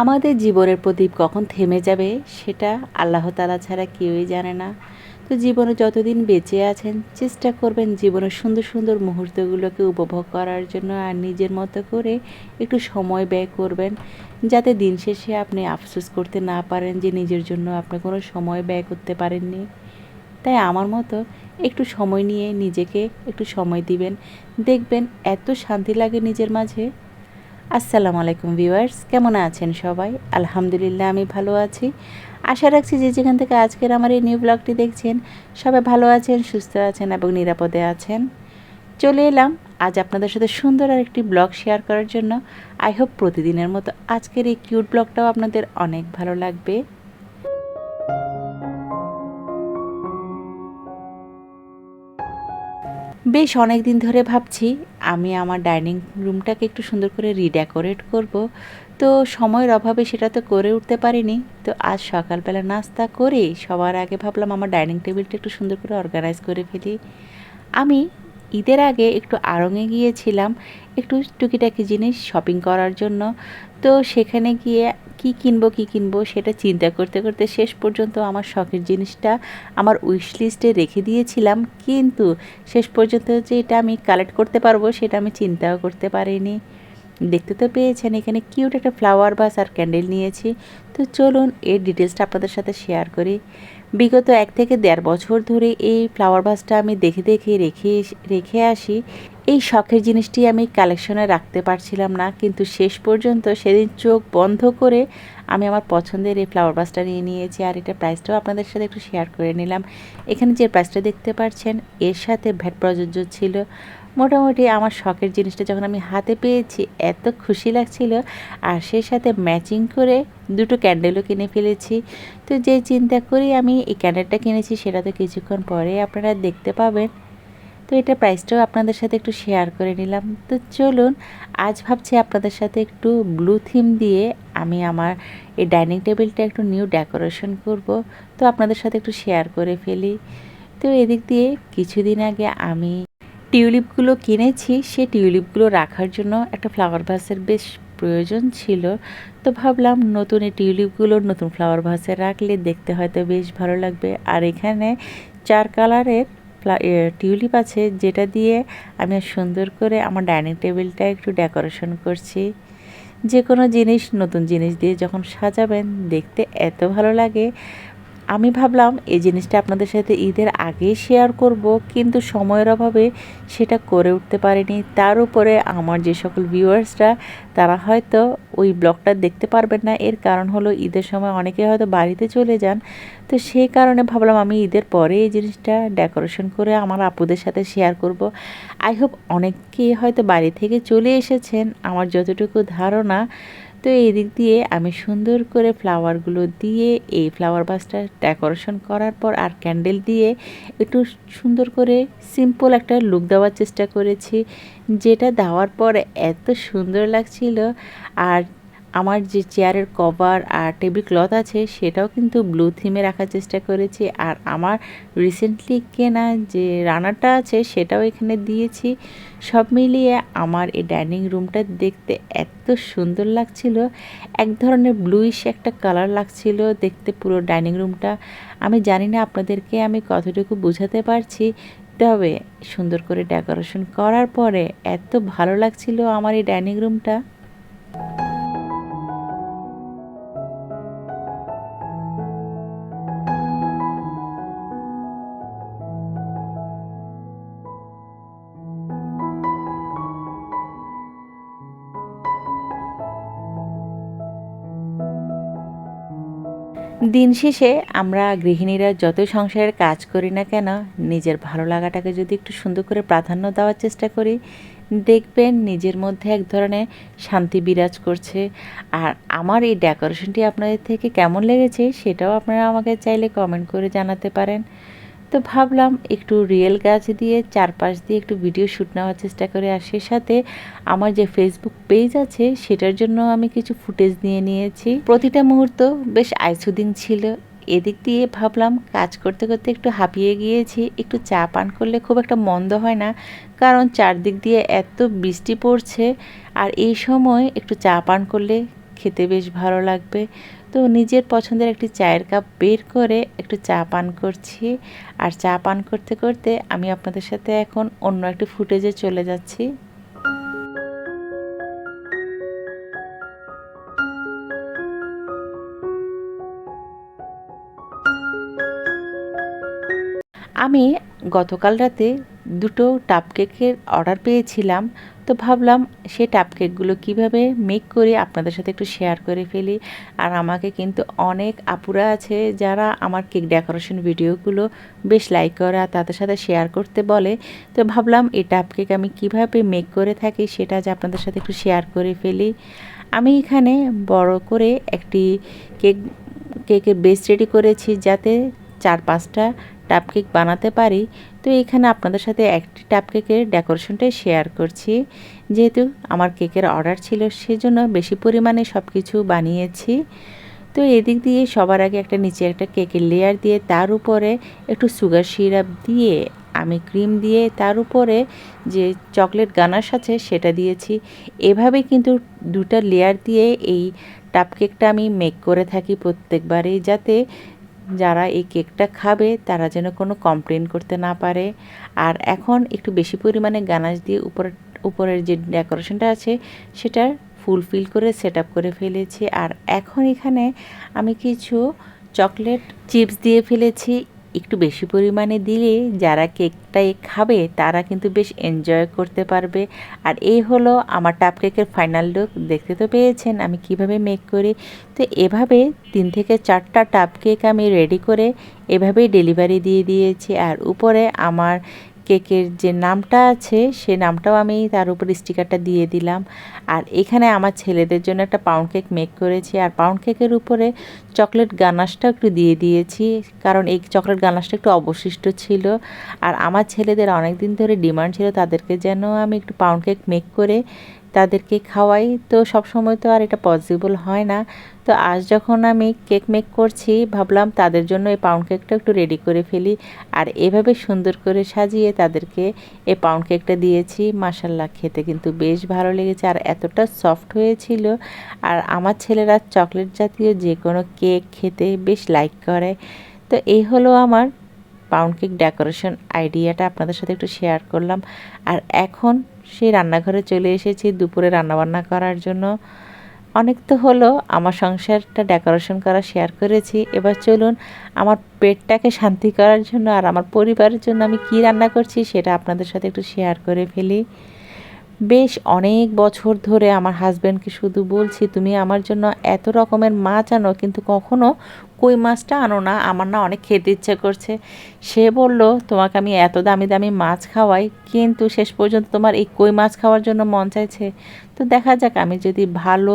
আমাদের জীবনের প্রদীপ কখন থেমে যাবে সেটা আল্লাহ তালা ছাড়া কেউই জানে না। তো জীবনে যতদিন বেঁচে আছেন, চেষ্টা করবেন জীবনের সুন্দর সুন্দর মুহূর্তগুলোকে উপভোগ করার জন্য আর নিজের মতো করে একটু সময় ব্যয় করবেন, যাতে দিন শেষে আপনি আফসোস করতে না পারেন যে নিজের জন্য আপনি কোনো সময় ব্যয় করতে পারেননি। তাই আমার মতো একটু সময় নিয়ে নিজেকে একটু সময় দিবেন, দেখবেন এত শান্তি লাগে নিজের মাঝে। আসসালামু আলাইকুম ভিউয়ার্স, কেমন আছেন সবাই? আলহামদুলিল্লাহ, আমি ভালো আছি। আশা রাখছি যে যেখান থেকে আজকের আমার এই নিউ ব্লগটি দেখছেন, সবাই ভালো আছেন, সুস্থ আছেন এবং নিরাপদে আছেন। চলে এলাম আজ আপনাদের সাথে সুন্দর আর একটি ব্লগ শেয়ার করার জন্য। আই হোপ প্রতিদিনের মতো আজকের এই কিউট ব্লগটাও আপনাদের অনেক ভালো লাগবে। বেশ অনেক দিন ধরে ভাবছি আমি আমার ডাইনিং রুমটাকে একটু সুন্দর করে রিডেকোরেট করব। তো সময়ের অভাবে সেটা তো করে উঠতে পারিনি। তো আজ সকালবেলা নাস্তা করে সবার আগে ভাবলাম আমার ডাইনিং টেবিলটা একটু সুন্দর করে অর্গানাইজ করে ফেলি। আমি ঈদের আগে একটু আড়ঙে গিয়েছিলাম, একটু টুকিটাকি জিনিস শপিং করার জন্য। তো সেখানে গিয়ে কি কিনবো কি কিনবো, সেটা চিন্তা করতে করতে শেষ পর্যন্ত আমার শখের জিনিসটা আমার উইশ লিস্টে রেখে দিয়েছিলাম। কিন্তু শেষ পর্যন্ত যে এটা আমি কালেক্ট করতে পারব, সেটা আমি চিন্তাও করতে পারিনি। দেখতে তো পেয়েছেন, এখানে কিউট একটা ফ্লাওয়ার বাস আর ক্যান্ডেল নিয়েছি। তো চলুন এর ডিটেলসটা আপনাদের সাথে শেয়ার করি। বিগত এক থেকে দেড় বছর ধরে এই ফ্লাওয়ার বাসটা আমি দেখে দেখে রেখে রেখে আসি। এই শখের জিনিসটি আমি কালেকশনে রাখতে পারছিলাম না, কিন্তু শেষ পর্যন্ত সেদিন চোখ বন্ধ করে আমি আমার পছন্দের এই ফ্লাওয়ার বাসটা নিয়ে নিয়েছি আর এটা প্রাইসটাও আপনাদের সাথে একটু শেয়ার করে নিলাম। এখানে যে প্রাইসটা দেখতে পাচ্ছেন, এর সাথে ভ্যাট প্রযোজ্য ছিল। মোটামুটি আমার শখের জিনিসটা যখন আমি হাতে পেয়েছি, এত খুশি লাগছিল আর সেই সাথে ম্যাচিং করে দুটো ক্যান্ডেলও কিনে ফেলেছি। তো যে চিন্তা করি আমি এই ক্যান্ডেলটা কিনেছি, সেটা তো কিছুক্ষণ পরে আপনারা দেখতে পাবেন। তো এটা প্রাইসটাও আপনাদের সাথে একটু শেয়ার করে নিলাম। তো চলুন, আজ ভাবছি আপনাদের সাথে একটু ব্লু থিম দিয়ে আমি আমার এই ডাইনিং টেবিলটা একটু নিউ ডেকোরেশন করব। তো আপনাদের সাথে একটু শেয়ার করে ফেলি। তো এদিক দিয়ে কিছুদিন আগে আমি টিউলিপগুলো কিনেছি, সেই টিউলিপগুলো রাখার জন্য একটা ফ্লাওয়ার ভাসের বেশ প্রয়োজন ছিল। তো ভাবলাম নতুন এই টিউলিপগুলো নতুন ফ্লাওয়ার ভাসে রাখলে দেখতে হয়তো বেশ ভালো লাগবে। আর এখানে চার কালারের টিউলিপ আছে যেটা দিয়ে আমি সুন্দর করে আমার ডাইনিং টেবিলটা একটু ডেকোরেশন করছি। যে কোনো জিনিস, নতুন জিনিস দিয়ে যখন সাজাবেন দেখতে এত ভালো লাগে। আমি ভাবলাম এই জিনিসটা আপনাদের সাথে ঈদের আগেই শেয়ার করব, কিন্তু সময়ের অভাবে সেটা করে উঠতে পারিনি। তার উপরে আমার যে সকল ভিউয়ার্সরা তারা হয়তো ওই ব্লগটা দেখতে পারবেন না। এর কারণ হলো ঈদের সময় অনেকে হয়তো বাড়িতে চলে যান। তো সেই কারণে ভাবলাম আমি ঈদের পরে এই জিনিসটা ডেকোরেশন করে আমার আপুদের সাথে শেয়ার করব। আই হোপ অনেকে হয়তো বাড়ি থেকে চলে এসেছেন। আমার যতটুকু ধারণা তো এই দিক দিয়ে আমি সুন্দর করে ফ্লাওয়ারগুলো দিয়ে, এই ফ্লাওয়ার বাসটা ডেকোরেশন করার পর আর ক্যান্ডেল দিয়ে একটু সুন্দর করে সিম্পল একটা লুক দেওয়ার চেষ্টা করেছি। যেটা দেওয়ার পর এত সুন্দর লাগছিল। আর আমার যে চেয়ারের কভার আর টেবিল ক্লথ আছে, সেটাও কিন্তু ব্লু থিমে রাখার চেষ্টা করেছি। আর আমার রিসেন্টলি কেনা যে রানারটা আছে, সেটাও এখানে দিয়েছি। সব মিলিয়ে আমার এই ডাইনিং রুমটা দেখতে এত সুন্দর লাগছিল। এক ধরনের ব্লুইশ একটা কালার লাগছিল দেখতে পুরো ডাইনিং রুমটা আমি জানি না আপনাদেরকে আমি কতটুকু বোঝাতে পারছি, তবে সুন্দর করে ডেকোরেশন করার পরে এত ভালো লাগছিল আমার এই ডাইনিং রুমটা দিন শেষে আমরা গৃহিণীরা যত সংসারের কাজ করি না কেন, নিজের ভালো লাগাটাকে যদি একটু সুন্দর করে প্রাধান্য দেওয়ার চেষ্টা করি, দেখবেন নিজের মধ্যে এক ধরনের শান্তি বিরাজ করছে। আর আমার এই ডেকোরেশনটি আপনাদের থেকে কেমন লেগেছে সেটাও আপনারা আমাকে চাইলে কমেন্ট করে জানাতে পারেন। তো ভাবলাম একটু রিয়েল গাছ দিয়ে চারপাশ দিয়ে একটু ভিডিও শ্যুট নেওয়ার চেষ্টা করে। আর সে সাথে আমার যে ফেসবুক পেজ আছে, সেটার জন্য আমি কিছু ফুটেজ নিয়ে নিয়েছি। প্রতিটা মুহূর্ত বেশ আইসুদিন ছিল। এদিক দিয়ে ভাবলাম কাজ করতে করতে একটু হাঁপিয়ে গিয়েছি। একটু চা পান করলে খুব একটা মন্দ হয় না, কারণ চারদিক দিয়ে এত বৃষ্টি পড়ছে। আর এই সময় একটু চা পান করলে খেতে বেশ ভালো লাগবে। তো নিজের পছন্দের একটি চায়ের কাপ বের করে একটু চা পান করছি। আর চা পান করতে করতে আমি আপনাদের সাথে এখন অন্য একটি ফুটেজে চলে যাচ্ছি। আমি গতকাল রাতে দুটো টাপ কেকের অর্ডার পেয়েছিলাম, তো ভাবলাম সেই টাপ কেকগুলো কীভাবে মেক করে আপনাদের সাথে একটু শেয়ার করে ফেলি। আর আমাকে কিন্তু অনেক আপুরা আছে যারা আমার কেক ডেকোরেশন ভিডিওগুলো বেশ লাইক করে আর তাদের সাথে শেয়ার করতে বলে। তো ভাবলাম এই টাপ কেক আমি কীভাবে মেক করে থাকি সেটা যে আপনাদের সাথে একটু শেয়ার করে ফেলি। আমি এখানে বড় করে একটি কেক কেকের বেস রেডি করেছি যাতে চার পাঁচটা টাপ কেক বানাতে পারি। তো এখানে আপনাদের সাথে একটি টাপ কেকের ডেকোরেশনটাই শেয়ার করছি। যেহেতু আমার কেকের অর্ডার ছিল, সেজন্য বেশি পরিমাণে সব কিছু বানিয়েছি। তো এদিক দিয়ে সবার আগে একটা নিচে একটা কেকের লেয়ার দিয়ে, তার উপরে একটু সুগার সিরাপ দিয়ে, আমি ক্রিম দিয়ে, তার উপরে যে চকলেট গানাশ আছে, সেটা দিয়েছি। এভাবে কিন্তু দুটা লেয়ার দিয়ে এই টাপ কেকটা আমি মেক করে থাকি প্রত্যেকবারেই, যাতে যারা এই কেকটা খাবে, তারা যেন কোনো কমপ্লেন করতে না পারে। আর এখন একটু বেশি পরিমাণে গানাশ দিয়ে উপরে, উপরের যে ডেকোরেশনটা আছে, সেটা ফুলফিল করে সেট করে ফেলেছি। আর এখন এখানে আমি কিছু চকলেট চিপস দিয়ে ফেলেছি একটু বেশি পরিমাণে দিলে যারা কেকটাই খাবে, তারা কিন্তু বেশ এনজয় করতে পারবে। আর এই হলো আমার টাপ কেকের ফাইনাল লুক দেখতে তো পেয়েছেন আমি কীভাবে মেক করি। তো এভাবে তিন থেকে চারটা টাপ কেক আমি রেডি করে এভাবেই ডেলিভারি দিয়ে দিয়েছি। আর উপরে আমার কেকের যে নামটা আছে, সে নামটাও আমি তার উপর স্টিকারটা দিয়ে দিলাম। আর এখানে আমার ছেলেদের জন্য একটা পাউন্ড কেক মেক করেছি। আর পাউন্ড কেকের উপরে চকলেট গানাশটা একটু দিয়ে দিয়েছি, কারণ এই চকলেট গানাশটা একটু অবশিষ্ট ছিল। আর আমার ছেলেদের অনেক দিন ধরে ডিমান্ড ছিল, তাদেরকে যেন আমি একটু পাউন্ড কেক মেক করে তাদেরকে খাওয়াই। তো সব সময় তো আর এটা পসিবল হয় না। তো আজ যখন আমি কেক মেক করছি, ভাবলাম তাদের জন্য এই পাউন্ড কেকটা একটু রেডি করে ফেলি। আর এভাবে সুন্দর করে সাজিয়ে তাদেরকে এই পাউন্ড কেকটা দিয়েছি। মাসাল্লাহ খেতে কিন্তু বেশ ভালো লেগেছে। আর এতটা সফট হয়েছিল। আর আমার ছেলেরা চকলেট জাতীয় যে কোনো কেক খেতে বেশ লাইক করে। তো এই হলো আমার পাউন্ড কেক ডেকোরেশন আইডিয়াটা আপনাদের সাথে একটু শেয়ার করলাম। আর এখন সেই রান্নাঘরে চলে এসেছি দুপুরে রান্নাবান্না করার জন্য। অনেক তো হলো, আমার সংসারটা ডেকোরেশন করা শেয়ার করেছি। এবার চলুন আমার পেটটাকে শান্তি করার জন্য আর আমার পরিবারের জন্য আমি কি রান্না করছি সেটা আপনাদের সাথে একটু শেয়ার করে ফেলি। বেশ অনেক বছর ধরে আমার হাজব্যান্ডকে শুধু বলছি, তুমি আমার জন্য এত রকমের মাছ আনো, কিন্তু কখনো কই মাছটা আনো না। আমার না অনেক খেতে ইচ্ছে করছে। সে বলল, তোমাকে আমি এত দামি দামি মাছ খাওয়াই, কিন্তু শেষ পর্যন্ত তোমার এই কই মাছ খাওয়ার জন্য মন চাইছে। তো দেখা যাক, আমি যদি ভালো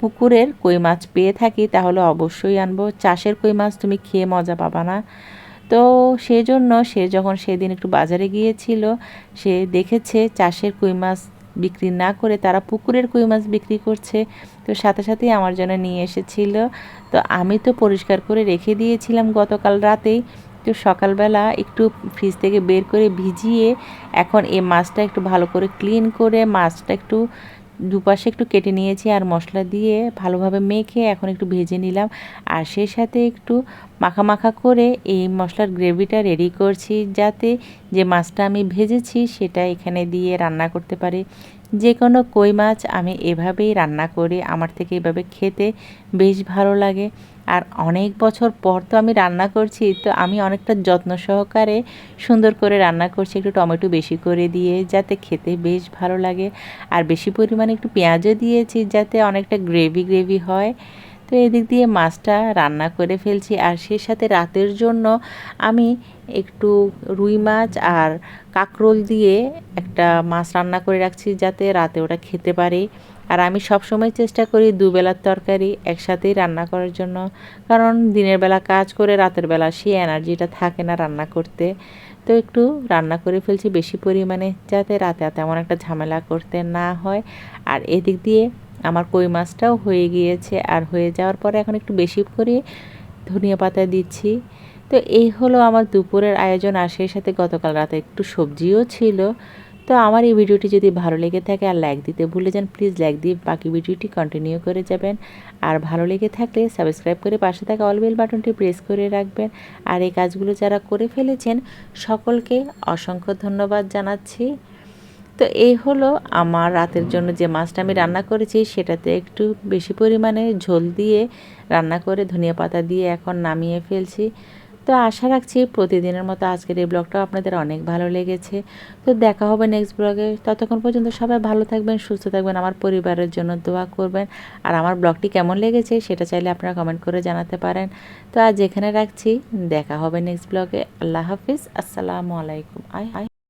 পুকুরের কই মাছ পেয়ে থাকি, তাহলে অবশ্যই আনব। চাষের কই মাছ তুমি খেয়ে মজা পাবা না। তো সেজন্য সে যখন সেদিন একটু বাজারে গিয়েছিল, সে দেখেছে চাষের কই মাছ বিক্রি না করে তারা পুকুরের কই মাছ বিক্রি করছে। তো সাথে সাথেই আমার জন্য নিয়ে এসেছিল। তো আমি তো পরিষ্কার করে রেখে দিয়েছিলাম গতকাল রাতেই। তো সকালবেলা একটু ফ্রিজ থেকে বের করে ভিজিয়ে এখন এই মাছটা একটু ভালো করে ক্লিন করে মাছটা একটু দুপাশে একটু কেটে নিয়েছি আর মশলা দিয়ে ভালোভাবে মেখে এখন একটু ভেজে নিলাম। আর সেই সাথে একটু মাখা মাখা করে এই মশলার গ্রেভিটা রেডি করছি যাতে যে মাছটা আমি ভেজেছি সেটা এখানে দিয়ে রান্না করতে পারি। যে কোনো কই মাছ আমি এভাবেই রান্না করি। আমার থেকে এভাবে খেতে বেশ ভালো লাগে। আর অনেক বছর পর তো আমি রান্না করছি, তো আমি অনেকটা যত্ন সহকারে সুন্দর করে রান্না করছি, একটু টমেটো বেশি করে দিয়ে যাতে খেতে বেশ ভালো লাগে। আর বেশি পরিমাণে একটু পেঁয়াজও দিয়েছি যাতে অনেকটা গ্রেভি গ্রেভি হয়। তো এদিক দিয়ে মাছটা রান্না করে ফেলছি আর সে সাথে রাতের জন্য আমি একটু রুই মাছ আর কাঁকরোল দিয়ে একটা মাছ রান্না করে রাখছি যাতে রাতে ওটা খেতে পারে। আর আমি সব সময় চেষ্টা করি দুবেলার তরকারি একসাথেই রান্না করার জন্য। কারণ দিনের বেলা কাজ করে রাতের বেলা সেই এনার্জিটা থাকে না রান্না করতে। তো একটু রান্না করে ফেলছি বেশি পরিমাণে যাতে রাতে তেমন একটা ঝামেলা করতে না হয়। আর এদিক দিয়ে আমার কই মাছটাও হয়ে গিয়েছে আর হয়ে যাওয়ার পরে এখন একটু বেশি করে ধনিয়া পাতা দিচ্ছি। তো এই হলো আমার দুপুরের আয়োজন আর সেই সাথে গতকাল রাতে একটু সবজিও ছিল। তো আমার এই ভিডিওটি যদি ভালো লেগে থাকে আর লাইক দিতে ভুলে যান প্লিজ লাইক দিয়ে বাকি ভিডিওটি কন্টিনিউ করে যাবেন। আর ভালো লেগে থাকলে সাবস্ক্রাইব করে পাশে থাকা অল বেল বাটনটি প্রেস করে রাখবেন। আর এই কাজগুলো যারা করে ফেলেছেন, সকলকে অসংখ্য ধন্যবাদ জানাচ্ছি। তো এই হলো আমার রাতের জন্য যে মাছটা আমি রান্না করেছি, সেটাতে একটু বেশি পরিমাণে ঝোল দিয়ে রান্না করে ধনিয়া পাতা দিয়ে এখন নামিয়ে ফেলছি। তো আশা রাখছি প্রতিদিনের মতো আজকের এই ব্লগটাও আপনাদের অনেক ভালো লেগেছে। তো দেখা হবে নেক্সট ব্লগে। ততক্ষণ পর্যন্ত সবাই ভালো থাকবেন, সুস্থ থাকবেন, আমার পরিবারের জন্য দোয়া করবেন। আর আমার ব্লগটি কেমন লেগেছে সেটা চাইলে আপনারা কমেন্ট করে জানাতে পারেন। তো আজ এখানে রাখছি। দেখা হবে নেক্সট ব্লগে। আল্লাহ হাফিজ। আসসালামু আলাইকুম। I I